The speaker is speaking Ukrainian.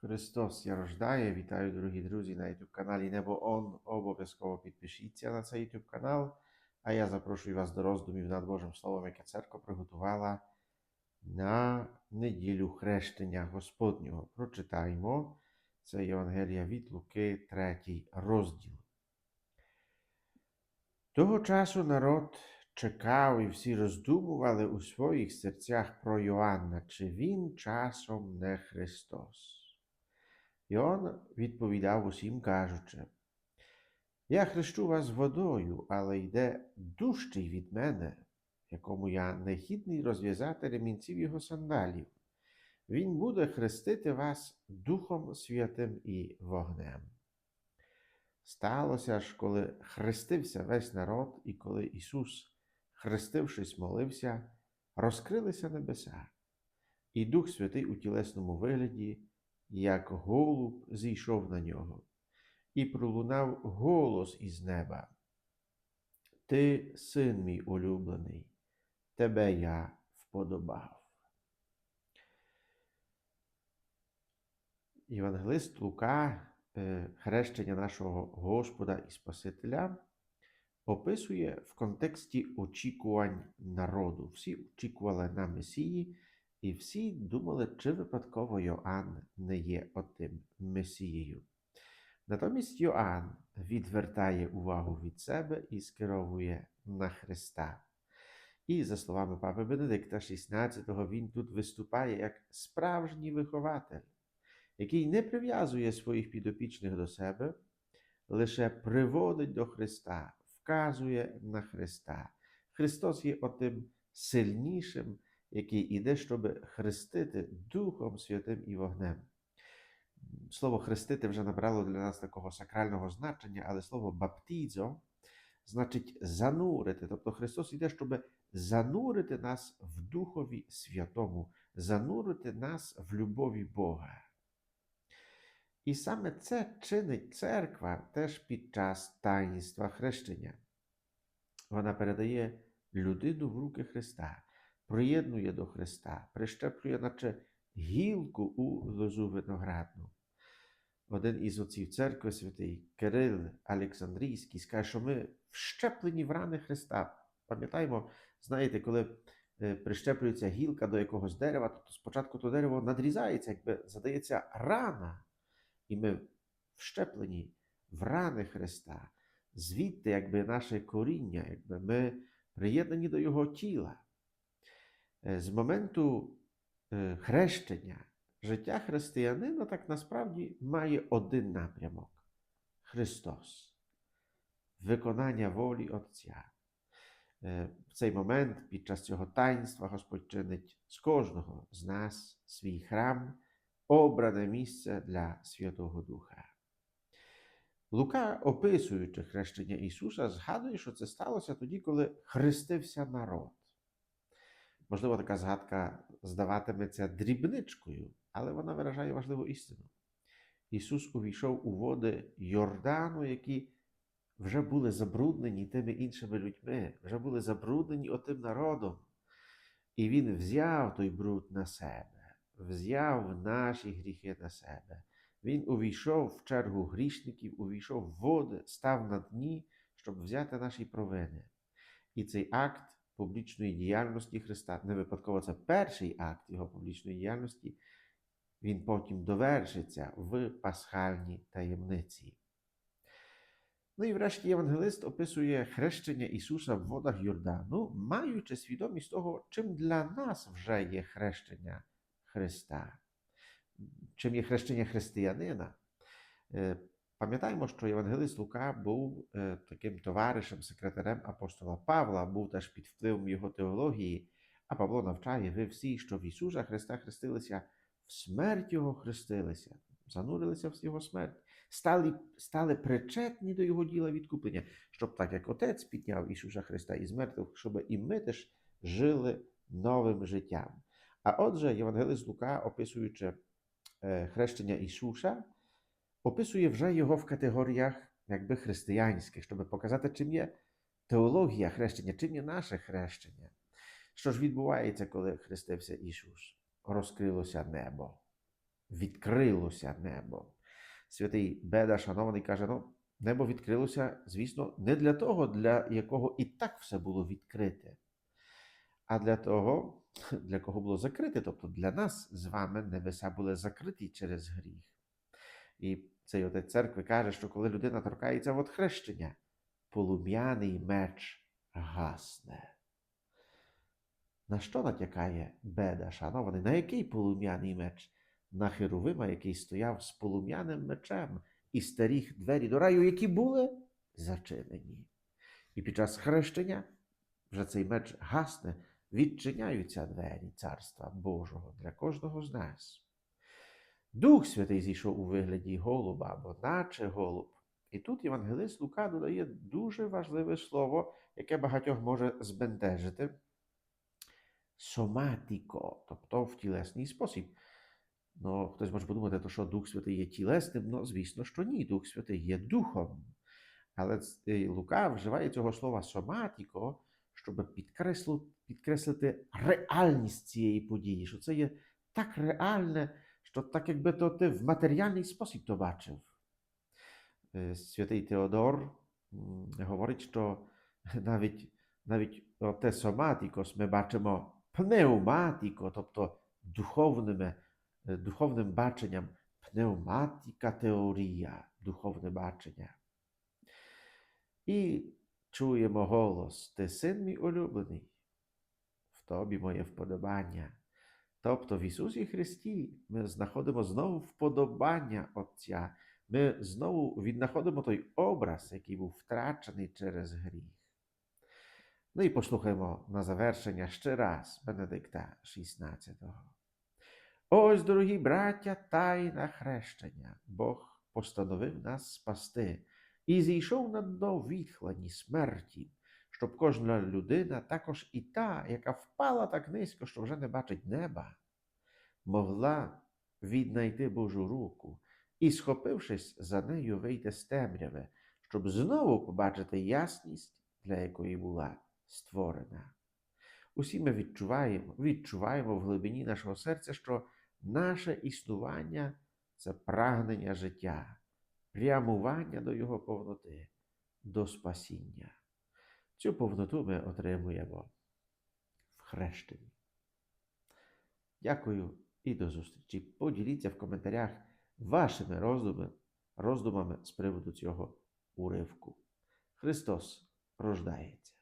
Христос я рождає. Вітаю, дорогі друзі, на YouTube каналі Небо Он. Обов'язково підпишіться на цей YouTube канал. А я запрошую вас до роздумів над Божим Словом, яке церква приготувала на неділю хрещення Господнього. Прочитаємо це Євангелія від Луки, третій розділ. Того часу народ чекав і всі роздумували у своїх серцях про Йоанна, чи він часом не Христос. Йоанн відповідав усім, кажучи, я хрещу вас водою, але йде дужчий від мене, якому я нехідний розв'язати ремінців його сандалів. Він буде хрестити вас Духом Святим і вогнем. Сталося ж, коли хрестився весь народ, і коли Ісус, хрестившись, молився, розкрилися небеса, і Дух Святий у тілесному вигляді, як голуб, зійшов на нього, і пролунав голос із неба. Ти, син мій улюблений, тебе я вподобав. Євангелист Лука, е, хрещення нашого Господа і Спасителя, описує в контексті очікувань народу. Всі очікували на Месії, і всі думали, чи випадково Йоанн не є отим Месією. Натомість Йоанн відвертає увагу від себе і скеровує на Христа. І, за словами папи Бенедикта XVI, він тут виступає як справжній вихователь, який не прив'язує своїх підопічних до себе, лише приводить до Христа, вказує на Христа. Христос є отим сильнішим, який іде, щоб хрестити Духом Святим і вогнем. Слово хрестити вже набрало для нас такого сакрального значення, але слово баптізо значить занурити. Тобто Христос іде, щоб занурити нас в Духові Святому, занурити нас в любові Бога. І саме це чинить церква теж під час таїнства хрещення. Вона передає людину в руки Христа, приєднує до Христа, прищеплює, наче гілку у лозу виноградну. Один із отців церкви, святий Кирил Олександрійський, скаже, що ми вщеплені в рани Христа. Пам'ятаємо, знаєте, коли е, прищеплюється гілка до якогось дерева, то спочатку то дерево надрізається, якби задається рана, і ми вщеплені в рани Христа. Звідти, якби наше коріння, якби ми приєднані до Його тіла. Е, З моменту е, хрещення життя християнина так насправді має один напрямок Христос, виконання волі Отця. Е, В цей момент, під час цього таїнства, Господь чинить з кожного з нас свій храм, обране місце для Святого Духа. Лука, описуючи хрещення Ісуса, згадує, що це сталося тоді, коли хрестився народ. Можливо, така згадка здаватиметься дрібничкою, але вона виражає важливу істину. Ісус увійшов у води Йордану, які вже були забруднені тими іншими людьми, вже були забруднені отим народом. І Він взяв той бруд на себе, взяв наші гріхи на себе. Він увійшов в чергу грішників, увійшов в води, став на дні, щоб взяти наші провини. І цей акт публічної діяльності Христа, не випадково це перший акт Його публічної діяльності, він потім довершиться в пасхальній таємниці. Ну і врешті Євангелист описує хрещення Ісуса в водах Йордану, маючи свідомість того, чим для нас вже є хрещення Христа, чим є хрещення християнина. Пам'ятаємо, що Євангелист Лука був е, таким товаришем, секретарем апостола Павла, був теж під впливом його теології, а Павло навчає, ви всі, що в Ісуса Христа хрестилися, в смерть Його хрестилися, занурилися в Його смерть, стали, стали причетні до Його діла відкуплення, щоб так як Отець підняв Ісуса Христа із мертвих, щоб і ми теж жили новим життям. А отже, Євангелист Лука, описуючи е, хрещення Ісуса, описує вже його в категоріях якби християнських, щоб показати, чим є теологія хрещення, чим є наше хрещення. Що ж відбувається, коли хрестився Ісус? Розкрилося небо. відкрилося небо. Святий Беда, шанований, каже: ну, небо відкрилося, звісно, не для того, для якого і так все було відкрите, а для того, для кого було закрите. Тобто для нас з вами небеса були закриті через гріх. І цей отець церкви каже, що коли людина торкається от хрещення, полум'яний меч гасне. На що натякає беда, шанований? На який полум'яний меч? На Херовима, який стояв з полум'яним мечем і старіх двері до раю, які були зачинені. І під час хрещення вже цей меч гасне, відчиняються двері Царства Божого для кожного з нас. Дух Святий зійшов у вигляді голуба або наче голуб. І тут Євангелист Лука додає дуже важливе слово, яке багатьох може збентежити. Соматіко, тобто в тілесний спосіб. Ну, хтось може подумати, то що Дух Святий є тілесним, ну, звісно, що ні, Дух Святий є духом. Але Лука вживає цього слова соматіко, щоб підкреслити реальність цієї події, що це є так реальне, що так якби то ти в матеріальний спосіб то бачив. Е, Святий Теодор говорить, що навіть, навіть те соматікос ми бачимо пневматіко, тобто духовними, духовним баченням, пневматика теорія, духовне бачення. І чуємо голос, ти син мій улюблений, в тобі моє вподобання. Тобто в Ісусі Христі ми знаходимо знову вподобання Отця. Ми знову віднаходимо той образ, який був втрачений через гріх. Ну і послухаємо на завершення ще раз Бенедикта XVI. Ось, дорогі браття, тайна хрещення. Бог постановив нас спасти і зійшов на дно відхлані смерті, щоб кожна людина, також і та, яка впала так низько, що вже не бачить неба, могла віднайти Божу руку і, схопившись за нею, вийти з темряви, щоб знову побачити ясність, для якої була створена. Усі ми відчуваємо, відчуваємо в глибині нашого серця, що наше існування це прагнення життя, прямування до його повноти, до спасіння. Цю повноту ми отримуємо в хрещенні. Дякую і до зустрічі. Поділіться в коментарях вашими роздумами, роздумами з приводу цього уривку. Христос рождається.